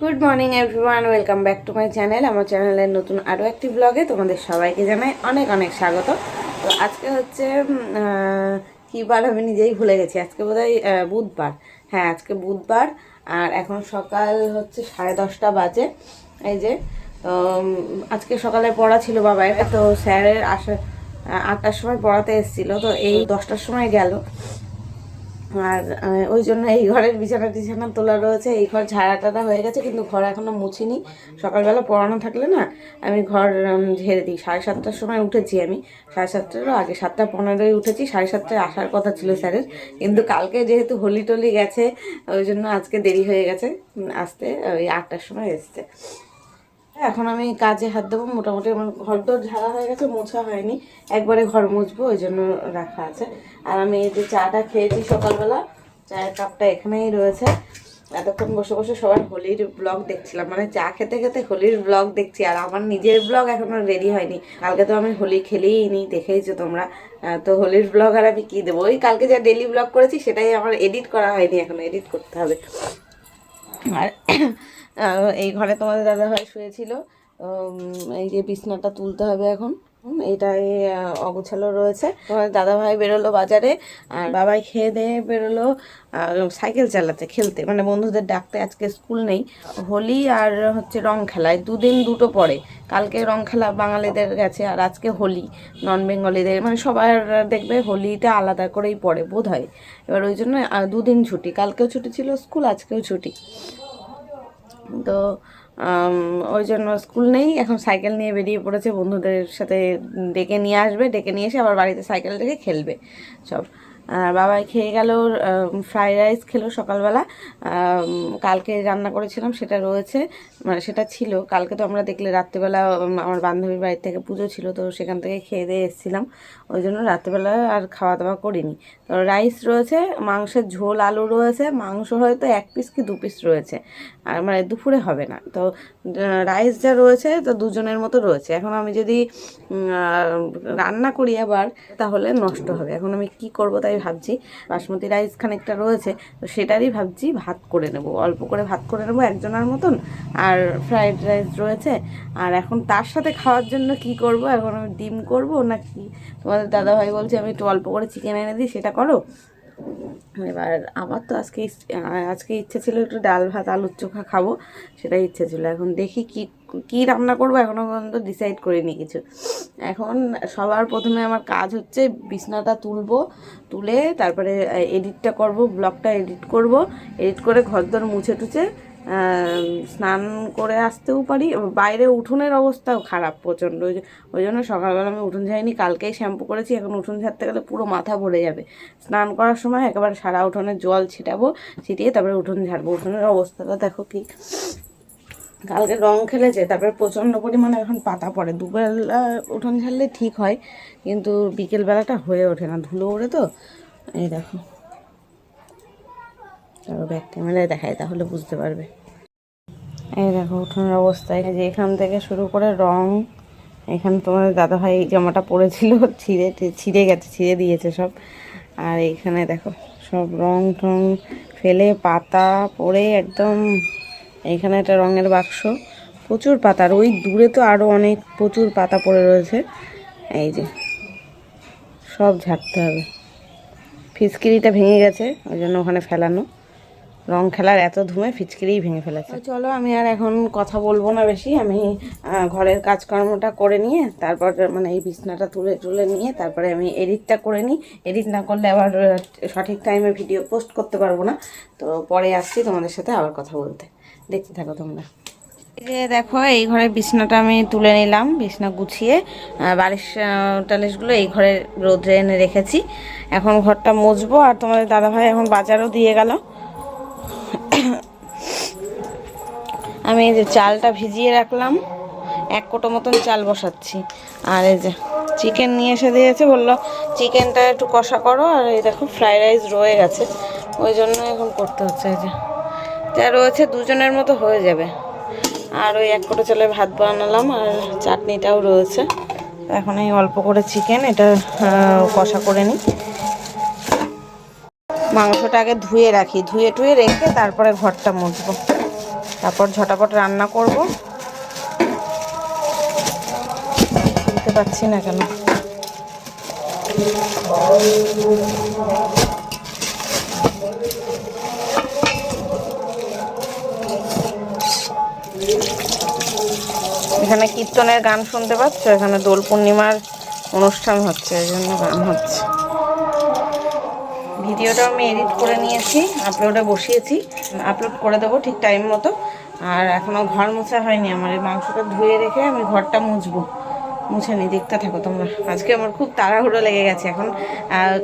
Good morning everyone welcome back to my channel আমার চ্যানেলের নতুন আরও একটি ব্লগে তোমাদের সবাইকে জানাই অনেক অনেক স্বাগত। তো আজকে হচ্ছে কী বার আমি নিজেই ভুলে গেছি। আজকে বোধহয় বুধবার। হ্যাঁ আজকে বুধবার। আর এখন সকাল হচ্ছে সাড়ে দশটা বাজে। এই যে, তো আজকে সকালে পড়া ছিল বাবার তো স্যারের আসা আটটার সময় পড়াতে এসেছিল। তো এই দশটার সময় গেল। আর ওই জন্য এই ঘরের বিছানা টিছানা তোলা রয়েছে। এই ঘর ঝাড়া টাড়া হয়ে গেছে, কিন্তু ঘর এখনও মুছিনি। সকালবেলা পড়ানো থাকলে না, আমি ঘর ঝেড়ে দিই। সাড়ে সাতটার সময় উঠেছি আমি। সাড়ে সাতটারও আগে, সাতটা পনেরোই উঠেছি। সাড়ে সাতটায় আসার কথা ছিল স্যারের। কিন্তু কালকে যেহেতু হোলি টোলি গেছে, ওই জন্য আজকে দেরি হয়ে গেছে। আসতে ওই আটটার সময় এসছে। এখন আমি কাজে হাত দেবো। মোটামুটি আমার ঘর দর ঝাড়া হয়ে গেছে, মোছা হয়নি। একবারে ঘর মুছবো, ওই জন্য রাখা আছে। আর আমি এই যে চাটা খেয়েছি সকালবেলা, চায়ের কাপটা এখানেই রয়েছে। এতক্ষণ বসে বসে সবার হোলির ব্লগ দেখছিলাম। মানে চা খেতে খেতে হোলির ব্লগ দেখছি, আর আমার নিজের ব্লগ এখনও রেডি হয়নি। কালকে তো আমি হোলি খেলেই নি, দেখেইছো তোমরা। তো হোলির ব্লগ আর আমি কী দেবো? ওই কালকে যা ডেলি ব্লগ করেছি, সেটাই আমার এডিট করা হয়নি, এখন এডিট করতে হবে। আর এই ঘরে তোমাদের দাদা ভাই শুয়েছিল এই যে বিছনাটা তুলতে হবে এখন। এটাই অগোছালো রয়েছে। তোমাদের দাদা ভাই বেরোলো বাজারে, আর বাবাই খেয়ে দিয়ে বেরোলো সাইকেল চালাতে, খেলতে। মানে বন্ধুদের ডাকতে আজকে স্কুল নেই। হোলি আর হচ্ছে রং খেলায় দুদিন দুটো পরে কালকে রং খেলা বাঙালিদের গেছে, আর আজকে হোলি নন বেঙ্গলিদের মানে সবার দেখবে হোলিটা আলাদা করেই পড়ে বোধ হয় এবার ওই জন্য দুদিন ছুটি। কালকেও ছুটি ছিল, স্কুল আজকেও ছুটি। তো ওই জন্য স্কুল নেই। এখন সাইকেল নিয়ে বেরিয়ে পড়েছে বন্ধুদের সাথে ডেকে নিয়ে আসবে। ডেকে নিয়ে এসে আবার বাড়িতে সাইকেল রেখে খেলবে। সব আর বাবাই খেয়ে গেল ফ্রাইড রাইস খেলো সকালবেলা। কালকে রান্না করেছিলাম, সেটা রয়েছে। মানে সেটা ছিল। কালকে তো আমরা দেখলে রাত্রিবেলা আমার বান্ধবীর বাড়ির থেকে পুজো ছিল, তো সেখান থেকে খেয়ে দিয়ে এসেছিলাম। ওই জন্য রাত্রিবেলা আর খাওয়া দাওয়া করিনি। তো রাইস রয়েছে, মাংসের ঝোল, আলু রয়েছে। মাংস হয়তো এক পিস কি দু পিস রয়েছে। আর মানে দুপুরে হবে না। তো রাইস যা রয়েছে, তো দুজনের মতো রয়েছে। এখন আমি যদি রান্না করি আবার, তাহলে নষ্ট হবে। এখন আমি কি করব তাই ভাবছি বাসমতি রাইস খানিকটা রয়েছে, তো সেটারই ভাবছি ভাত করে নেব। অল্প করে ভাত করে নেব একজনের মতন, আর ফ্রাইড রাইস রয়েছে। আর এখন তার সাথে খাওয়ার জন্য কি করব? এখন আমি ডিম করব না কি তোমাদের দাদাভাই বলছে, আমি একটু অল্প করে চিকেন এনে দিই, সেটা করো। এবার আমার তো আজকে আজকে ইচ্ছে ছিল একটু ডাল ভাত, আলুর চোখা খাব, সেটাই ইচ্ছে ছিল। এখন দেখি কি কি রান্না করব এখনও পর্যন্ত ডিসাইড করিনি কিছু। এখন সবার প্রথমে আমার কাজ হচ্ছে বিছনাটা তুলবো, তুলে তারপরে এডিটটা করব, ব্লগটা এডিট করব এডিট করে ঘরদর মুছে টুছে স্নান করে আসতেও পারি। বাইরে উঠোনের অবস্থাও খারাপ প্রচণ্ড। ওই জন্য সকালবেলা আমি উঠোন ঝাইনি কালকেই শ্যাম্পু করেছি, এখন উঠোন ঝাড়তে গেলে পুরো মাথা ভরে যাবে। স্নান করার সময় একেবারে সারা উঠোনে জল ছিটাবো, ছিটিয়ে তারপরে উঠোন ঝাড়বো। উঠোনের অবস্থাটা দেখো কি। কালকে রং খেলেছে, তারপরে প্রচণ্ড পরিমাণে এখন পাতা পড়ে। দুবেলা উঠোন ঝাড়লে ঠিক হয়, কিন্তু বিকেলবেলাটা হয়ে ওঠে না। ধুলো ওড়ে তো, এই দেখো। তারপর ব্যাক ক্যামেরায় দেখায়, তাহলে বুঝতে পারবে। এই দেখো উঠোনের অবস্থা। যে এখান থেকে শুরু করে রং, এখানে তোমাদের দাদাভাই জামাটা পরেছিল, ছিঁড়ে ছিঁড়ে গেছে, ছিঁড়ে দিয়েছে সব। আর এইখানে দেখো, সব রং টং ফেলে পাতা পড়ে একদম এইখানে একটা রঙের বাক্স, প্রচুর পাতা, আর ওই দূরে তো আরও অনেক প্রচুর পাতা পড়ে রয়েছে। এই যে, সব ঝাড়তে হবে। ফিচকিরিটা ভেঙে গেছে, ওই জন্য ওখানে ফেলানো। রং খেলার এত ধুমে ফিচকিরিই ভেঙে ফেলেছে। চলো, আমি আর এখন কথা বলব না বেশি। আমি ঘরের কাজকর্মটা করে নিয়ে, তারপর মানে এই বিছনাটা তুলে তুলে নিয়ে, তারপরে আমি এডিটটা করে নিই। এডিট না করলে আবার সঠিক টাইমে ভিডিও পোস্ট করতে পারব না। তো পরে আসছি তোমাদের সাথে আবার কথা বলতে। দেখতে থাকো তোমরা। যে দেখো, এই ঘরের বিছনাটা আমি তুলে নিলাম, বিছনা গুছিয়ে। বালিশ টালিশগুলো এই ঘরে রোদ্রে এনে রেখেছি। এখন ঘরটা মুছবো, আর তোমাদের দাদাভাই এখন বাজারও দিয়ে গেল। আমি এই যে চালটা ভিজিয়ে রাখলাম, এক কোটো মতন চাল বসাচ্ছি। আর এই যে চিকেন নিয়ে এসে দিয়েছে, বলল, চিকেনটা একটু কষা করো, আর এই দেখো ফ্রাইড রাইস রয়ে গেছে। ওই জন্য এখন করতে হচ্ছে এই যে। যা রয়েছে দুজনের মতো হয়ে যাবে। আর ওই এক কোটো চালে ভাত বানালাম আর চাটনিটাও রয়েছে। এখন এই অল্প করে চিকেন এটা কষা করে নিই। মাংসটা আগে ধুয়ে রাখি, ধুয়ে টুয়ে রেখে তারপরে ঘরটা মুছবো। তারপর ঝটাপট রান্না করব। বুঝতে পারছি না কেন। এখানে কীর্তনের গান শুনতে পাচ্ছ? এখানে দোল পূর্ণিমার অনুষ্ঠান হচ্ছে, এই জন্য গান হচ্ছে। ভিডিওটা আমি এডিট করে নিয়েছি আপলোডে বসিয়েছি আপলোড করে দেবো ঠিক টাইম মতো। আর এখনও ঘর মোছা হয়নি, আমার এই মাংসটা ধুয়ে রেখে আমি ঘরটা মুছবো। মুছে নি, দেখতে থাকো তোমরা। আজকে আমার খুব তাড়াহুড়ো লেগে গেছে এখন।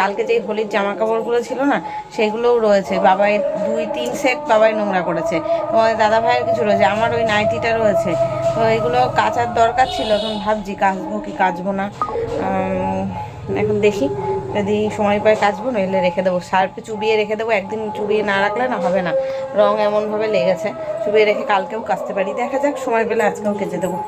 কালকে যে হোলির জামা কাপড়গুলো ছিল না, সেগুলোও রয়েছে। বাবাই দুই, তিন সেট বাবাই নোংরা করেছে। তোমাদের দাদা ভাইয়ের কিছু রয়েছে, আমার ওই নাইটিটা রয়েছে। তো এগুলো কাচার দরকার ছিল, এখন ভাবছি কাচবো কি কাচবো না। এখন দেখি, যদি সময় পায় কাচবো, নইলে রেখে দেবো। সার্ফে চুবিয়ে রেখে দেবো, একদিন চুবিয়ে না রাখলে না হবে না। রং এমনভাবে লেগেছে, চুবিয়ে রেখে কালকেও কাচতে পারি। দেখা যাক, সময় পেলে আজকেও কেচে দেবো।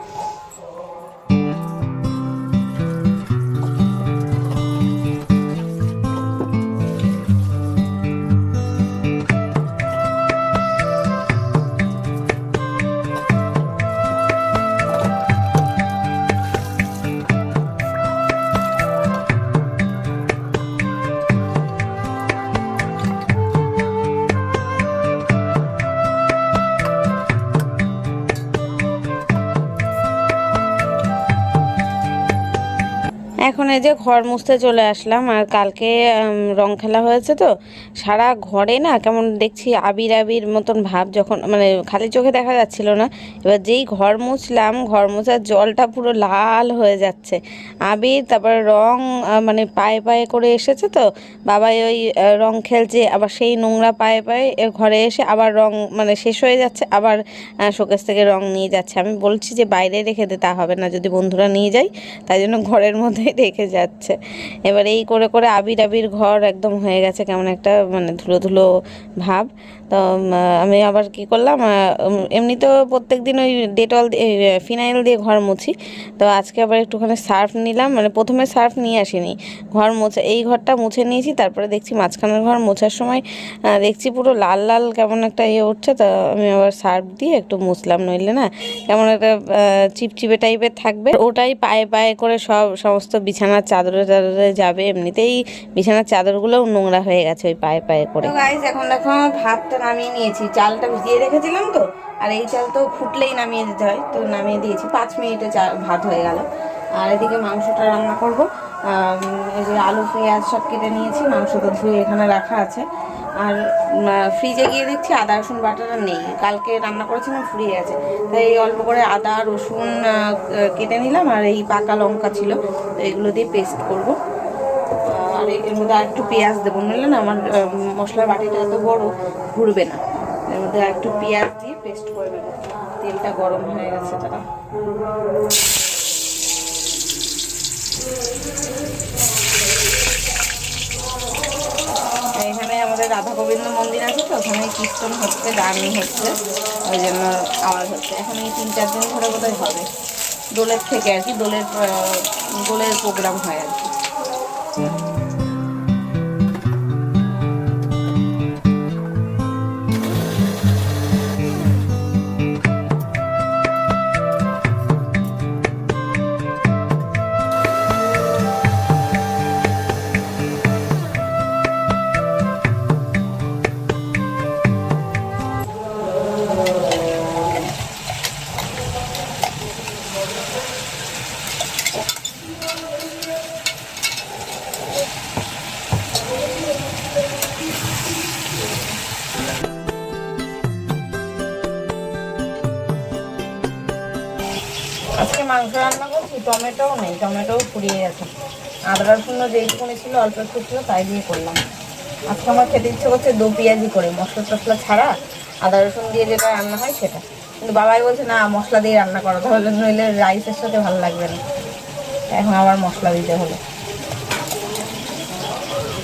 এই যে ঘর মুছতে চলে আসলাম আর কালকে রং খেলা হয়েছে তো, সারা ঘরে না কেমন দেখছি আবির আবির মতন ভাব যখন মানে খালি চোখে দেখা যাচ্ছিল না। এবার যেই ঘর মুছলাম, ঘর মোছার জলটা পুরো লাল হয়ে যাচ্ছে। আবির, তারপর রং মানে পায়ে পায়ে করে এসেছে তো, বাবাই ওই রং খেলছে, আবার সেই নোংরা পায়ে পায়ে ঘরে এসে আবার রং মানে শেষ হয়ে যাচ্ছে, আবার শোকেস থেকে রং নিয়ে যাচ্ছে। আমি বলছি যে বাইরে রেখে দে, তা হবে না, যদি বন্ধুরা নিয়ে যায় তাই জন্য ঘরের মধ্যেই রেখে যাচ্ছে। এবার এই করে করে আবির আবির ঘর একদম হয়ে গেছে, কেমন একটা মানে ধুলো ধুলো ভাব। তো আমি আবার কি করলাম এমনি তো প্রত্যেক দিন ওই ডেটল ফিনাইল দিয়ে ঘর মুছি। তো আজকে আবার একটুখানি সার্ফ নিলাম মানে প্রথমে সার্ফ নিয়ে আসিনি। ঘর মুছে, এই ঘরটা মুছে নিয়েছি, তারপরে দেখছি মাঝখানের ঘর মোছার সময় দেখছি পুরো লাল লাল কেমন একটা ইয়ে উঠছে, তো আমি আবার সার্ফ দিয়ে একটু মুছলাম, নইলে না কেমন একটা চিপচিপে টাইপের থাকবে। ওটাই পায়ে পায়ে করে সব সমস্ত বিছানার চাদরে চাদরে যাবে, এমনিতেই বিছানার চাদরগুলোও নোংরা হয়ে গেছে ওই পায়ে পায়ে করে। এখন দেখো, ভাতটা নামিয়ে নিয়েছি। চালটা ভিজিয়ে রেখেছিলাম তো, আর এই চাল তো ফুটলেই নামিয়ে দিতে হয়। তো নামিয়ে দিয়েছি। পাঁচ মিনিটে চা ভাত হয়ে গেল। আর এদিকে মাংসটা রান্না করব। এই যে আলু, পেঁয়াজ সব কেটে নিয়েছি। মাংস তো ধুয়ে এখানে রাখা আছে। আর ফ্রিজে গিয়ে দেখছি আদা, রসুন, বাটাটা নেই। কালকে রান্না করেছিলাম, ফুরিয়ে গেছে। তাই এই অল্প করে আদা, রসুন কেটে নিলাম। আর এই পাকা লঙ্কা ছিল, তো এগুলো দিয়ে পেস্ট করব। আর এর মধ্যে একটু পেঁয়াজ দেবো। নইলে না আমার মশলার বাটিটা এত বড় ঘুরবে না। এর মধ্যে একটু পেঁয়াজ দিয়ে পেস্ট করে নেব। তেলটা গরম হয়ে গেছে তারা এখানে আমাদের রাধা গোবিন্দ মন্দির আছে তো, ওখানে কীর্তন হচ্ছে গান হচ্ছে। ওই জন্য আওয়াজ হচ্ছে। এখন এই তিন চার দিন ধরে বোধহয় হবে। দোলের থেকে আর কি, দোলের দোলের প্রোগ্রাম হয় আর কি। ফুরিয়ে গেছে। আদা রসুন যেইটুকুনি ছিল, অল্প একটু ছিল, তাই দিয়ে করলাম। আজকে আমার খেতে ইচ্ছে করছে দো পেঁয়াজি করে, মশলা টসলা ছাড়া আদা, রসুন দিয়ে যেটা রান্না হয় সেটা। কিন্তু বাবাই বলছে, না, মশলা দিয়ে রান্না করো, তাহলে নইলে রাইসের সাথে ভালো লাগবে না। এখন আবার মশলা দিতে হলো।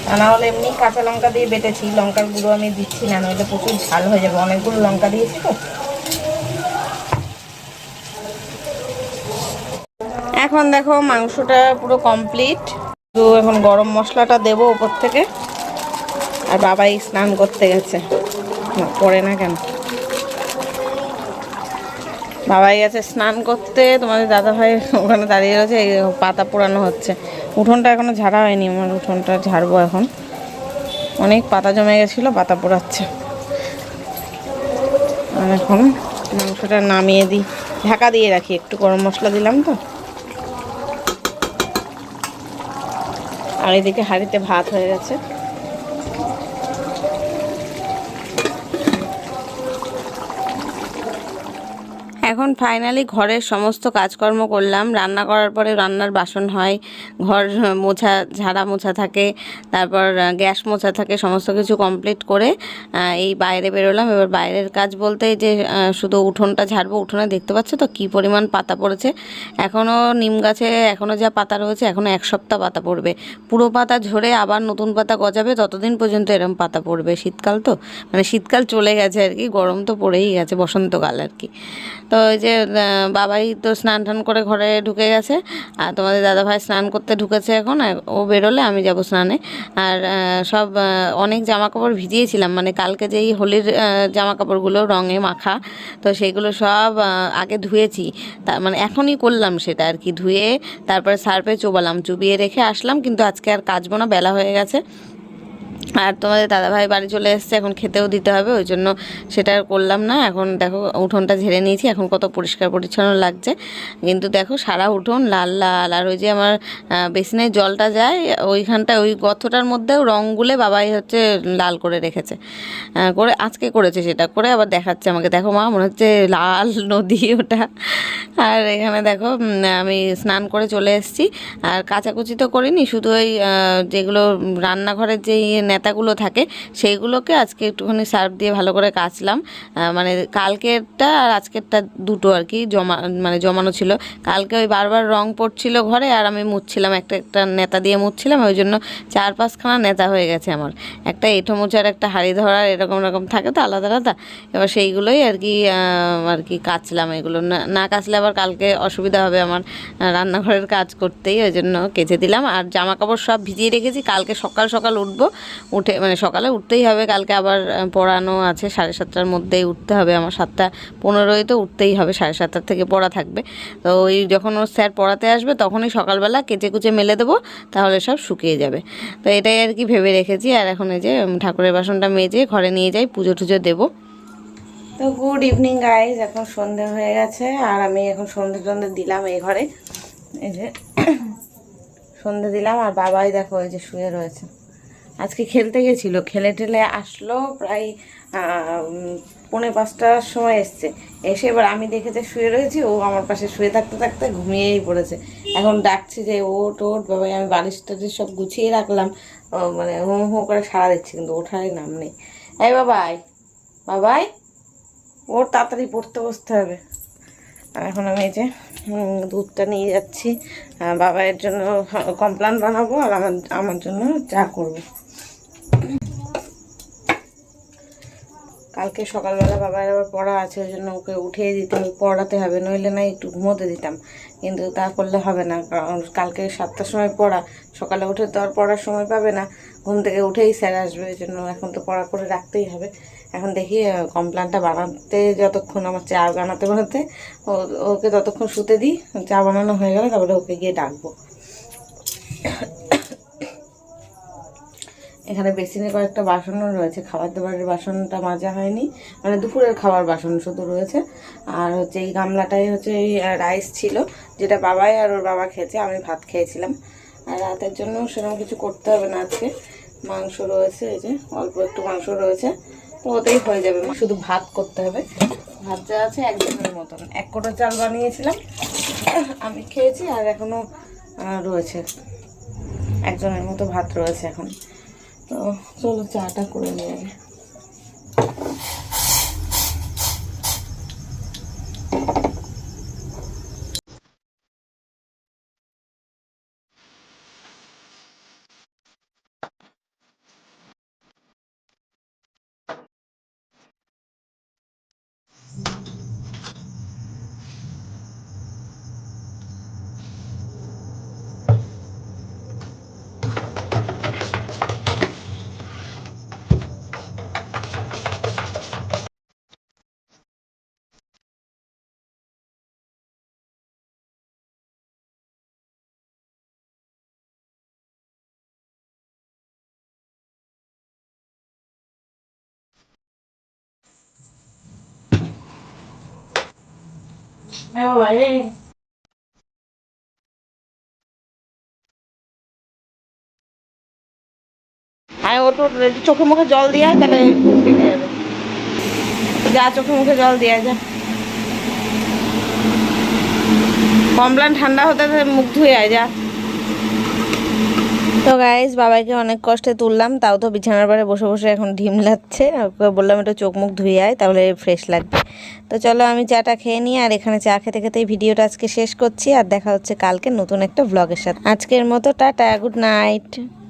তা না হলে এমনি কাঁচা লঙ্কা দিয়ে বেটেছি, লঙ্কার গুঁড়ো আমি দিচ্ছি না, নইলে প্রচুর ঝাল হয়ে যাবে। অনেকগুলো লঙ্কা দিয়েছি তো। এখন দেখো মাংসটা পুরো কমপ্লিট তো এখন গরম মশলাটা দেবো ওপর থেকে। আর বাবাই স্নান করতে গেছে। করে না কেন? বাবাই গেছে স্নান করতে। তোমাদের দাদা ভাই ওখানে দাঁড়িয়ে রয়েছে পাতা পোড়ানো হচ্ছে। উঠোনটা এখনও ঝাড়া হয়নি আমার উঠোনটা ঝাড়বো এখন। অনেক পাতা জমে গেছিল, পাতা পোড়াচ্ছে। আর এখন মাংসটা নামিয়ে দিই। ঢাকা দিয়ে রাখি, একটু গরম মশলা দিলাম তো। আর এদিকে হাঁড়িতে ভাত হয়ে গেছে। এখন ফাইনালি ঘরের সমস্ত কাজকর্ম করলাম। রান্না করার পরে রান্নার বাসন হয়, ঘর মোছা, ঝাড়া মোছা থাকে, তারপর গ্যাস মোছা থাকে, সমস্ত কিছু কমপ্লিট করে এই বাইরে বেরোলাম। এবার বাইরের কাজ বলতে যে শুধু উঠোনটা ঝাড়বো, উঠোনে দেখতে পাচ্ছ তো কী পরিমাণ পাতা পড়েছে। এখনও নিম গাছে এখনও যা পাতা রয়েছে এখনও এক সপ্তাহ পাতা পড়বে। পুরো পাতা ঝরে আবার নতুন পাতা গজাবে, ততদিন পর্যন্ত এরম পাতা পড়বে। শীতকাল তো মানে শীতকাল চলে গেছে আর কি, গরম তো পড়েই গেছে বসন্তকাল আর কি। তো ওই যে বাবাই তো স্নান টান করে ঘরে ঢুকে গেছে। আর তোমাদের দাদাভাই স্নান করতে ঢুকেছে এখন ও বেরোলে আমি যাব স্নানে। আর সব অনেক জামা কাপড় ভিজিয়েছিলাম মানে কালকে যেই হোলির জামা কাপড়গুলো রঙে মাখা, তো সেগুলো সব আগে ধুয়েছি। তা মানে এখনই করলাম সেটা আর কি, ধুয়ে তারপরে সার্ফে চোবালাম, চুবিয়ে রেখে আসলাম, কিন্তু আজকে আর কাচবো না, বেলা হয়ে গেছে। আর তোমাদের দাদাভাই বাড়ি চলে এসছে এখন খেতেও দিতে হবে ওই জন্য সেটা করলাম না। এখন দেখো উঠোনটা ঝেড়ে নিয়েছি এখন কত পরিষ্কার পরিচ্ছন্ন লাগছে। কিন্তু দেখো সারা উঠোন লাল লাল। আর ওই যে আমার আহ, বেসিনের জলটা যায় ওইখানটায় ওই গর্তটার মধ্যেও রং গুলে বাবাই হচ্ছে লাল করে রেখেছে। করে আজকে করেছে সেটা করে আবার দেখাচ্ছে আমাকে। দেখো মা মনে হচ্ছে লাল নদী ওটা। আর এখানে দেখো আমি স্নান করে চলে এসেছি। আর কাচাকুচি তো করিনি শুধু ওই যেগুলো রান্নাঘরের যেই নেতাগুলো থাকে, সেইগুলোকে আজকে একটুখানি সার্ফ দিয়ে ভালো করে কাচলাম। মানে কালকেরটা আর আজকেরটা দুটো আর কি জমা মানে জমানো ছিল। কালকে ওই বারবার রং পড়ছিল ঘরে আর আমি মুছছিলাম, একটা একটা নেতা দিয়ে মুছছিলাম, ওই জন্য চার পাঁচখানা নেতা হয়ে গেছে আমার। একটা এঁঠো মোচার একটা হাড়ি ধরার এরকম রকম থাকে তো আলাদা আলাদা। এবার সেইগুলোই আর কি আর কি কাচলাম এগুলো। না না কাচলে আবার কালকে অসুবিধা হবে আমার রান্নাঘরের কাজ করতেই, ওই জন্য কেচে দিলাম। আর জামা কাপড় সব ভিজিয়ে রেখেছি, কালকে সকাল সকাল উঠবো উঠে মানে সকালে উঠতেই হবে, কালকে আবার পড়ানো আছে, সাড়ে সাতটার মধ্যেই উঠতে হবে, আমার সাতটা পনেরোই তো উঠতেই হবে, সাড়ে সাতটার থেকে পড়া থাকবে। তো ওই যখন ওর স্যার পড়াতে আসবে, তখনই সকালবেলা কেচে কুচে মেলে দেবো, তাহলে সব শুকিয়ে যাবে। তো এটাই আর কি ভেবে রেখেছি, আর এখন এই যে ঠাকুরের বাসনটা মেজে ঘরে নিয়ে যাই, পুজো টুজো দেবো। তো গুড ইভিনিং গাইজ এখন সন্ধে হয়ে গেছে, আর আমি এখন সন্ধে টন্ধে দিলাম এই ঘরে। এই যে, সন্ধে দিলাম, আর বাবাই দেখো এই যে শুয়ে রয়েছে। আজকে খেলতে গেছিল। খেলে টেলে আসলো প্রায় পৌনে পাঁচটার সময় এসছে। এসে এবার আমি দেখেছে শুয়ে রয়েছি, ও আমার পাশে শুয়ে থাকতে থাকতে ঘুমিয়েই পড়েছে। এখন ডাকছি যে ওট ওট বাবাই আমি বালিশ টালিশ সব গুছিয়ে রাখলাম, ও মানে হো হো করে সারা দিচ্ছি, কিন্তু ওঠারই নাম নেই। এই বাবাই বাবাই, ওর তাড়াতাড়ি পড়তে বসতে হবে। আর এখন আমি এই যে দুধটা নিয়ে যাচ্ছি। বাবাইয়ের জন্য কমপ্লান বানাবো আর আমার আমার জন্য চা করব। কালকে সকালবেলা বাবার আবার পড়া আছে, ওই জন্য ওকে উঠিয়ে দিতে হবে পড়াতে হবে, নইলে না একটু ঘুমোতে দিতাম। কিন্তু তা করলে হবে না, কারণ কালকে সাতটার সময় পড়া, সকালে উঠে তো আর পড়ার সময় পাবে না। ঘুম থেকে উঠেই স্যার আসবে, ওই জন্য এখন তো পড়া করে রাখতেই হবে। এখন দেখি কমপ্লানটা বানাতে যতক্ষণ আমার চা বানাতে বানাতে ওকে ততক্ষণ শুতে দিই, চা বানানো হয়ে গেলে তারপরে ওকে গিয়ে ডাকবো। এখানে বেসিনে কয়েকটা বাসনও রয়েছে খাবার দাবারের বাসনটা মাজা হয়নি মানে দুপুরের খাবার বাসন শুধু রয়েছে। আর হচ্ছে এই গামলাটাই হচ্ছে এই রাইস ছিল, যেটা বাবাই আর ওর বাবা খেয়েছে, আমি ভাত খেয়েছিলাম। আর রাতের জন্য সেরকম কিছু করতে হবে না আজকে। মাংস রয়েছে, এই যে অল্প একটু মাংস রয়েছে, তো ওতেই হয়ে যাবে। শুধু ভাত করতে হবে। ভাত যা আছে একজনের মতন। এক কোটা চাল বানিয়েছিলাম, আমি খেয়েছি আর এখনও রয়েছে। একজনের মতো ভাত রয়েছে এখন। তো চলো চাটা করে নিয়ে আগে আয় ওটো চোখে মুখে জল দিয়ে তাহলে হয়ে যা চোখে মুখে জল দিয়ে যা। কমপ্লেন ঠান্ডা হতে মুখ ধুয়ে আয়, যা। তো গাইজ বাবাইকে অনেক কষ্টে তুললাম, তাও তো বিছানার পরে বসে বসে এখন ঢিম লাগছে। বললাম একটু চোখ মুখ ধুয়ে আয়, তাহলে ফ্রেশ লাগবে। তো চলো আমি চাটা খেয়ে নিই, আর এখানে চা খেতে খেতেই ভিডিওটা আজকে শেষ করছি, আর দেখা হচ্ছে কালকে নতুন একটা ব্লগের সাথে। আজকের মতো, টাটা গুড নাইট